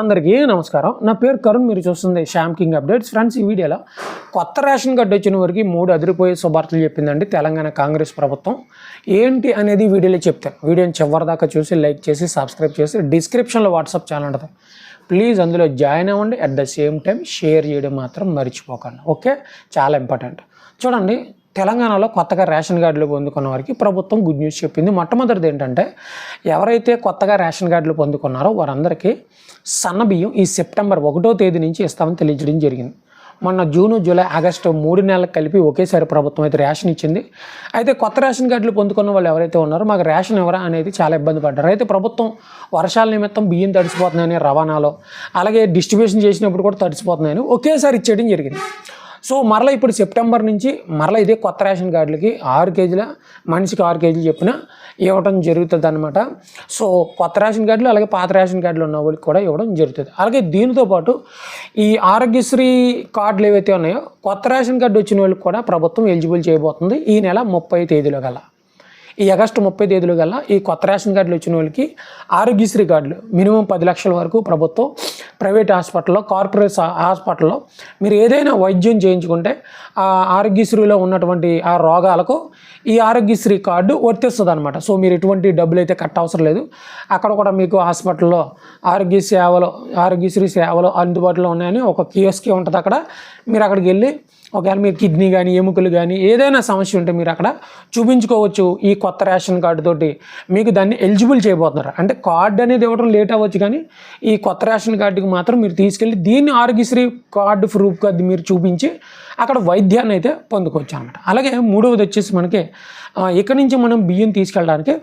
అందరికీ నమస్కారం. నా పేరు కరుణ్ మీరు చూస్తుంది శ్యామ్ కింగ్ అప్డేట్స్. ఫ్రెండ్స్ ఈ వీడియోలో కొత్త రేషన్ కార్డు వచ్చిన వరకు మూడు అదిరిపోయే శుభార్తలు చెప్పిందండి తెలంగాణ కాంగ్రెస్ ప్రభుత్వం. ఏంటి అనేది వీడియోలో చెప్తాను. వీడియోని చివరి దాకా చూసి లైక్ చేసి సబ్స్క్రైబ్ చేసి డిస్క్రిప్షన్లో వాట్సాప్ ఛానల్ ఉంటుంది. ప్లీజ్ అందులో జాయిన్ అవ్వండి. At the same time share చేయడం మాత్రం మర్చిపోకండి. ఓకే? చాలా ఇంపార్టెంట్. చూడండి తెలంగాణలో కొత్తగా రేషన్ కార్డులు పొందుకున్న వారికి ప్రభుత్వం గుడ్ న్యూస్ చెప్పింది. మొట్టమొదటిది ఏంటంటే ఎవరైతే కొత్తగా రేషన్ కార్డులు పొందుకున్నారో వారందరికీ సన్న బియ్యం ఈ సెప్టెంబర్ ఒకటో తేదీ నుంచి ఇస్తామని తెలియజేయడం జరిగింది. మొన్న జూను జూలై ఆగస్టు మూడు నెలలకు కలిపి ఒకేసారి ప్రభుత్వం అయితే రేషన్ ఇచ్చింది. అయితే కొత్త రేషన్ కార్డులు పొందుకున్న వాళ్ళు ఎవరైతే ఉన్నారో మాకు రేషన్ ఎవరా అనేది చాలా ఇబ్బంది పడ్డారు. అయితే ప్రభుత్వం వర్షాల నిమిత్తం బియ్యం తడిసిపోతున్నాయని రవాణాలో అలాగే డిస్ట్రిబ్యూషన్ చేసినప్పుడు కూడా తడిసిపోతున్నాయని ఒకేసారి ఇచ్చేయడం జరిగింది. సో మరలా ఇప్పుడు సెప్టెంబర్ నుంచి మరలా ఇదే కొత్త రేషన్ కార్డులకి ఆరు కేజీల మనిషికి ఆరు కేజీలు చెప్పిన ఇవ్వడం జరుగుతుంది అనమాట సో కొత్త రేషన్ కార్డులు అలాగే పాత రేషన్ కార్డులు ఉన్న వాళ్ళకి కూడా ఇవ్వడం జరుగుతుంది. అలాగే దీనితో పాటు ఈ ఆరోగ్యశ్రీ కార్డులు ఏవైతే ఉన్నాయో కొత్త రేషన్ కార్డు వచ్చిన వాళ్ళకి కూడా ప్రభుత్వం ఎలిజిబుల్ చేయబోతుంది ఈ నెల ముప్పై తేదీలో గల. ఈ ఆగస్టు ముప్పై తేదీలు గల ఈ కొత్త రేషన్ కార్డులు వచ్చిన వాళ్ళకి ఆరోగ్యశ్రీ కార్డులు మినిమం పది లక్షల వరకు ప్రభుత్వం ప్రైవేట్ హాస్పిటల్లో కార్పొరేట్ హాస్పిటల్లో మీరు ఏదైనా వైద్యం చేయించుకుంటే ఆ ఆరోగ్యశ్రీలో ఉన్నటువంటి ఆ రోగాలకు ఈ ఆరోగ్యశ్రీ కార్డు వర్తిస్తుంది అనమాట సో మీరు ఎటువంటి డబ్బులు అయితే కట్ట అవసరం లేదు. అక్కడ కూడా మీకు హాస్పిటల్లో ఆరోగ్య సేవలు ఆరోగ్యశ్రీ సేవలు అందుబాటులో ఉన్నాయని ఒక కియోస్కి ఉంటుంది అక్కడ. మీరు అక్కడికి వెళ్ళి ఒకవేళ మీరు కిడ్నీ కానీ ఎముకలు కానీ ఏదైనా సమస్య ఉంటే మీరు అక్కడ చూపించుకోవచ్చు ఈ కొత్త రేషన్ కార్డు తోటి. మీకు దాన్ని ఎలిజిబుల్ చేయబోతున్నారు. అంటే కార్డు అనేది ఇవ్వడం లేట్ అవ్వచ్చు కానీ ఈ కొత్త రేషన్ కార్డుకి మాత్రం మీరు తీసుకెళ్ళి దీన్ని ఆరోగ్యశ్రీ కార్డు ప్రూఫ్ మీరు చూపించి అక్కడ వైద్యాన్ని అయితే పొందుకోవచ్చు అనమాట అలాగే మూడవది వచ్చేసి మనకి ఇక్కడి నుంచి మనం బియ్యం తీసుకెళ్ళడానికి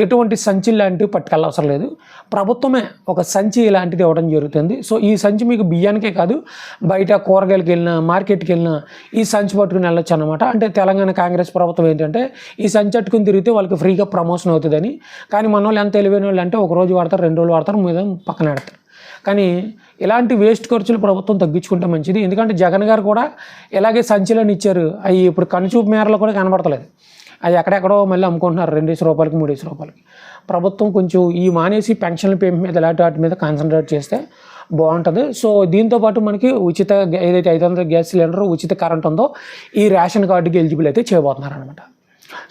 ఎటువంటి సంచి లాంటివి పట్టుకెళ్ళవసరం లేదు. ప్రభుత్వమే ఒక సంచి ఇలాంటిది ఇవ్వడం జరుగుతుంది. సో ఈ సంచి మీకు బియ్యానికే కాదు బయట కూరగాయలకి వెళ్ళినా మార్కెట్కి వెళ్ళినా ఈ సంచి పట్టుకుని వెళ్ళొచ్చు అనమాట అంటే తెలంగాణ కాంగ్రెస్ ప్రభుత్వం ఏంటంటే ఈ సంచి పట్టుకుని తిరిగితే వాళ్ళకి ఫ్రీగా ప్రమోషన్ అవుతుందని. కానీ మన వాళ్ళు ఎంత తెలివైన వాళ్ళు అంటే ఒక రోజు వాడతారు రెండు రోజులు వాడతారు మీద పక్కన పెడతారు. కానీ ఇలాంటి వేస్ట్ ఖర్చులు ప్రభుత్వం తగ్గించుకుంటే మంచిది. ఎందుకంటే జగన్ గారు కూడా ఇలాగే సంచిలోని ఇచ్చారు. అవి ఇప్పుడు కనుచూపు మేరలో కూడా కనబడతలేదు. అది ఎక్కడెక్కడో మళ్ళీ అమ్ముకుంటున్నారు. రెండేసి రూపాయలకి మూడేసి రూపాయలకి. ప్రభుత్వం కొంచెం ఈ మానేసి పెన్షన్ల పేమెంట్ మీద ఇలాంటి వాటి మీద కాన్సన్ట్రేట్ చేస్తే బాగుంటుంది. సో దీంతో పాటు మనకి ఉచిత ఏదైతే ఐదు వందల గ్యాస్ సిలిండర్ ఉచిత కరెంట్ ఉందో ఈ రేషన్ కార్డుకి ఎలిజిబుల్ అయితే చేయబోతున్నారు అనమాట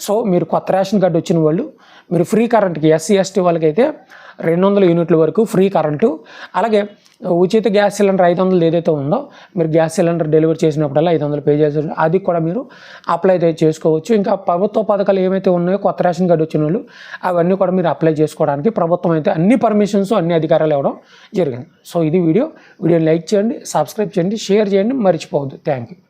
సో మీరు కొత్త రేషన్ కార్డు వచ్చిన వాళ్ళు మీరు ఫ్రీ కరెంట్కి ఎస్సీ ఎస్టీ వాళ్ళకైతే రెండు వందల యూనిట్ల వరకు ఫ్రీ కరెంటు. అలాగే ఉచిత గ్యాస్ సిలిండర్ ఐదు వందలు ఏదైతే ఉందో మీరు గ్యాస్ సిలిండర్ డెలివరీ చేసినప్పుడల్లా ఐదు వందలు పే చేసి అది కూడా మీరు అప్లై చేసుకోవచ్చు. ఇంకా ప్రభుత్వ పథకాలు ఏమైతే ఉన్నాయో కొత్త రేషన్ కార్డు వచ్చిన వాళ్ళు అవన్నీ కూడా మీరు అప్లై చేసుకోవడానికి ప్రభుత్వం అయితే అన్ని పర్మిషన్స్ అన్ని అధికారాలు ఇవ్వడం జరిగింది. సో ఇది వీడియో. వీడియోని లైక్ చేయండి సబ్స్క్రైబ్ చేయండి షేర్ చేయండి మర్చిపోవద్దు. Thank you